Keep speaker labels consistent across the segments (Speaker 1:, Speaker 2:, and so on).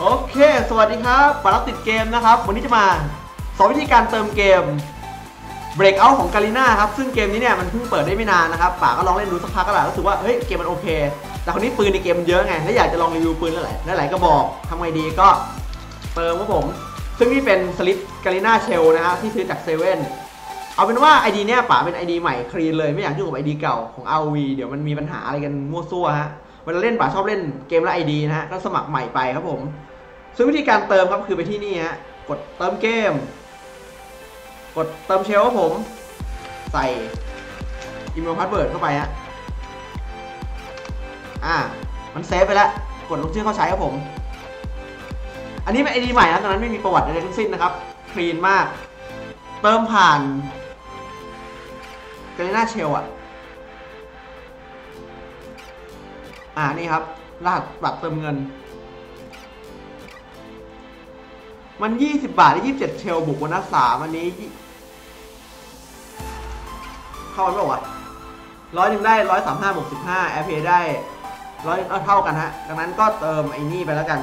Speaker 1: โอเค สวัสดีครับปารับติดเกมนะครับ วันนี้จะมาสอนวิธีการเติมเกม Breakout ของกาลิน่าครับ ซึ่งเกมนี้เนี่ยมันเพิ่งเปิดได้ไม่นานนะครับป๋าก็ลองเล่นดูสักพักก็แหละรู้สึกว่า เฮ้ย เกมมันโอเค แต่คนนี้ปืนในเกมมันเยอะไง และอยากจะลองรีวิวปืนหลายหลายๆก็บอกทำไงดีก็เติมครับผม ซึ่งนี่เป็นสลิปกาลิน่าเชลนะฮะที่ซื้อจากเซเว่นเอาเป็นว่า ID เนี่ยป๋าเป็น ID ใหม่คลีนเลยไม่อยากยุ่งกับ ID เก่าของ ROV เดี๋ยวมันมีปัญหาอะไรกันมั่วซั่วฮะ เวลาเล่นป๋าชอบเล่นเกมละ ID นะฮะก็สมัครใหม่ไปครับผม ซึ่งวิธีการเติมครับคือไปที่นี่ฮะกดเติมเกม กดเติมเชลครับผม ใส่อีเมลพาสเวิร์ดเข้าไปฮะอ่า มันเซฟไปแล้ว กดลงชื่อเข้าใช้ครับผม อันนี้เป็น ID ใหม่นะตอนนั้นไม่มีประวัติอะไรทั้งสิ้นนะครับ คลีนมาก เติมผ่านกาลิน่าเชลอะ อ่านี่ครับรหัสบัตรเติมเงิน มัน 20 บาทได้27 เชลบวกวันละสามอันนี้ เข้ากันเปล่าวะร้อยหนึ่งได้ร้อยสามห้าบวกสิบห้าแอร์เพย์ได้ร้อยเท่ากันฮะ ดังนั้นก็เติมไอ้นี่ไปแล้วกัน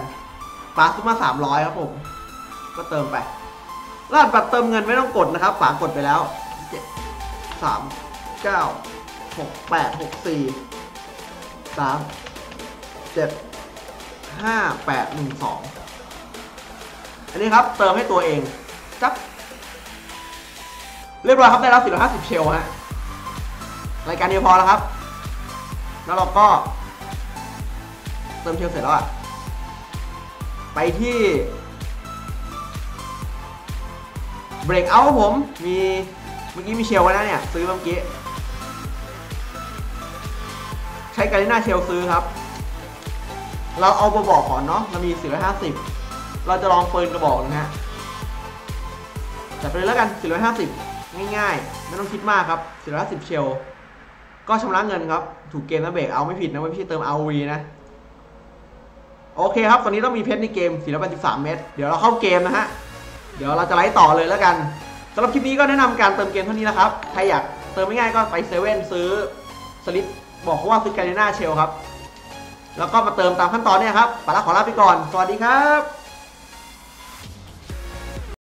Speaker 1: ปาซุปมาสามร้อยครับผม ก็เติมไปรหัสบัตรเติมเงินไม่ต้องกดนะครับฝากดไปแล้วเจ็ดสามเก้าหกแปดหกสี่ สามเจ็ดห้าแปดหนึ่งสองอันนี้ครับเติมให้ตัวเองจับเรียบร้อยครับได้รับ450 เชลฮะรายการเดียวพอแล้วครับ แล้วเราก็เติมเชลเสร็จแล้วอะไปที่เบรกเอาครับผม มีเมื่อกี้มีเชลไว้นะเนี่ย ซื้อเมื่อกี้ ใช้กาลิน่าเชลซื้อครับ เราเอามาบอกก่อนเนาะเรามี 450 เราจะลองปืนกระบอกนะฮะจัดไปเลยแล้วกัน 450 ง่ายๆ ไม่ต้องคิดมากครับ 450 เชล ก็ชำระเงินครับ ถูกเกมนะเบรกเอาไม่ผิดนะไม่ใช่เติม RV นะ โอเคครับ ตอนนี้ต้องมีเพชรในเกม 483 เม็ดเดี๋ยวเราเข้าเกมนะฮะ เดี๋ยวเราจะไลฟ์ต่อเลยแล้วกันสำหรับคลิปนี้ก็แนะนำการเติมเกมเท่านี้นะครับ ใครอยากเติมไม่ง่ายก็ไปเซเว่นซื้อสลิป บอกเขาว่าคือแกลิน่าเชลครับ แล้วก็มาเติมตามขั้นตอนเนี่ยครับปาละขอลาไปก่อน สวัสดีครับ